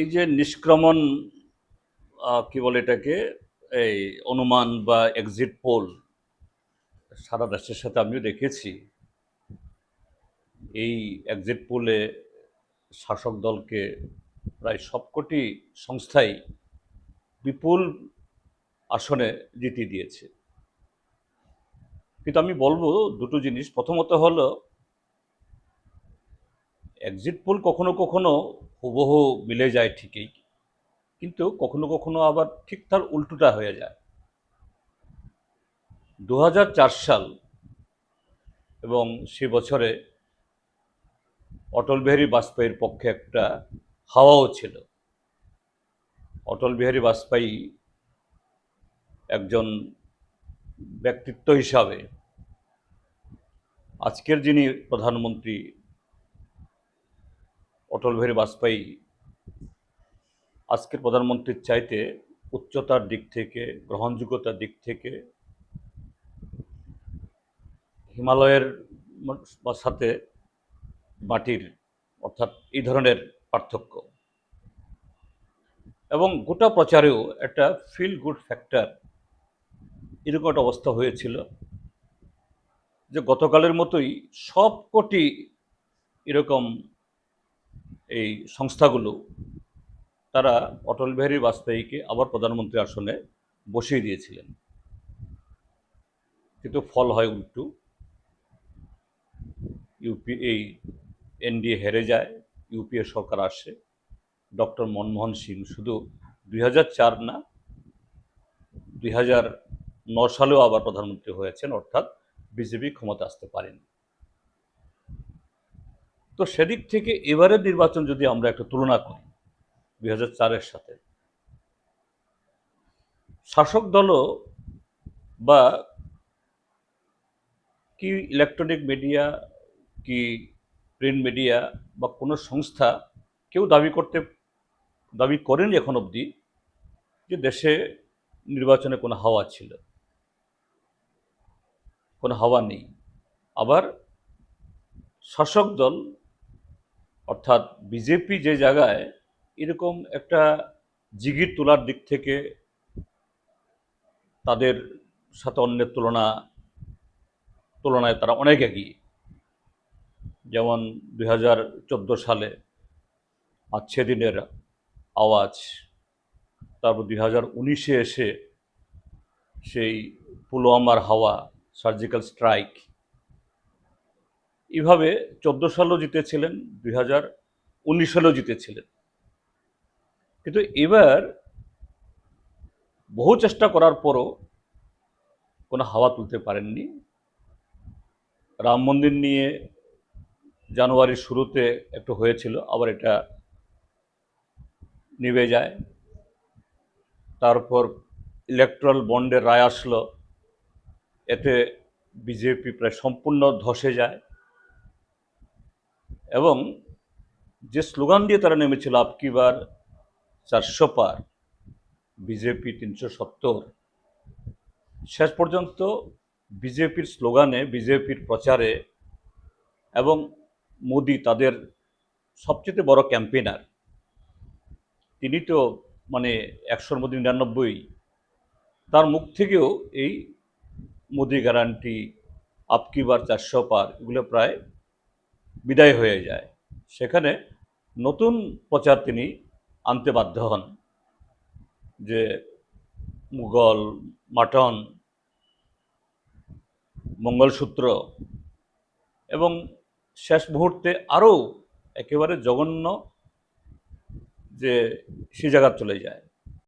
এই যে নিষ্ক্রমণ কি বলে এটাকে, এই অনুমান বা এক্সিট পোল সারা দেশের সাথে আমিও দেখেছি। এই এক্সিট পোলে শাসক দলকে প্রায় সবকটি সংস্থাই বিপুল আসনে জিতিয়ে দিয়েছে। কিন্তু আমি বলব দুটো জিনিস। প্রথমত হলো এক্সিট পোল কখনো কখনো হুবহু মিলে যায় ঠিকই, কিন্তু কখনো কখনো আবার ঠিক তার উল্টোটা হয়ে যায়। দু হাজার চার সাল এবং সে বছরে অটল বিহারী বাজপেয়ীর পক্ষে একটা হাওয়াও ছিল। অটল বিহারী বাজপেয়ী একজন ব্যক্তিত্ব হিসাবে আজকের যিনি প্রধানমন্ত্রী অটল বিহারী বাজপেয়ী আজকের প্রধানমন্ত্রীর চাইতে উচ্চতার দিক থেকে, গ্রহণযোগ্যতার দিক থেকে হিমালয়ের সাথে মাটির, অর্থাৎ এই ধরনের পার্থক্য। এবং গোটা প্রচারেও একটা ফিল গুড ফ্যাক্টর এরকম একটা অবস্থা হয়েছিল যে গতকালের মতোই সবকটি এরকম এই সংস্থাগুলো তারা অটল বিহারী বাজপেয়ীকে আবার প্রধানমন্ত্রী আসনে বসিয়ে দিয়েছিলেন। কিন্তু ফল হয় উল্টু। ইউপি, এই এনডিএ হেরে যায় ইউপিএ সরকার আসে। ডক্টর মনমোহন সিং শুধু দুই চার না, দুই সালেও আবার প্রধানমন্ত্রী হয়েছেন, অর্থাৎ বিজেপি ক্ষমতা আসতে পারেনি। তো সেদিক থেকে এবারের নির্বাচন যদি আমরা একটা তুলনা করি, দুই হাজার চারের সাথে, শাসক দলও বা কি ইলেকট্রনিক মিডিয়া কি প্রিন্ট মিডিয়া বা কোনো সংস্থা কেউ দাবি করতে, দাবি করেনি এখন অবধি যে দেশে নির্বাচনে কোনো হাওয়া ছিল। কোনো হাওয়া নেই। আবার শাসক দল অর্থাৎ বিজেপি যে জায়গায় এরকম একটা জিগির তোলার দিক থেকে তাদের সাথে অন্যের তুলনা, তুলনায় তারা অনেক এগিয়ে। যেমন দুই হাজার চোদ্দ সালে আচ্ছে দিনের আওয়াজ, তারপর দুই হাজার উনিশে এসে সেই পুলওয়ামার হাওয়া, সার্জিক্যাল স্ট্রাইক এভাবে চোদ্দ সালেও জিতেছিলেন দুই হাজার উনিশ সালেও জিতেছিলেন। কিন্তু এবার বহু চেষ্টা করার পরও কোনো হাওয়া তুলতে পারেননি। রাম মন্দির নিয়ে জানুয়ারির শুরুতে একটু হয়েছিল, আবার এটা নিভে যায়। তারপর ইলেকট্রাল বন্ডের রায় আসলো, এতে বিজেপি প্রায় সম্পূর্ণ ধসে যায়। এবং যে স্লোগান দিয়ে তারা নেমেছিল আপকিবার চারশো পার, বিজেপি তিনশো সত্তর শেষ পর্যন্ত বিজেপির স্লোগানে, বিজেপির প্রচারে এবং মোদি তাদের সবচেয়ে বড় ক্যাম্পেনার তিনি তো মানে একশোর মধ্যে নিরানব্বই। তার মুখ থেকেও এই মোদি গ্যারান্টি আপকিবার চারশো পার এগুলো প্রায় বিদায় হয়ে যায়। সেখানে নতুন প্রচার তিনি আনতে বাধ্য হন যে মুঘল মাটন মঙ্গলসূত্র এবং শেষ মুহূর্তে আরও একেবারে জঘন্য যে সে জায়গা চলে যায়।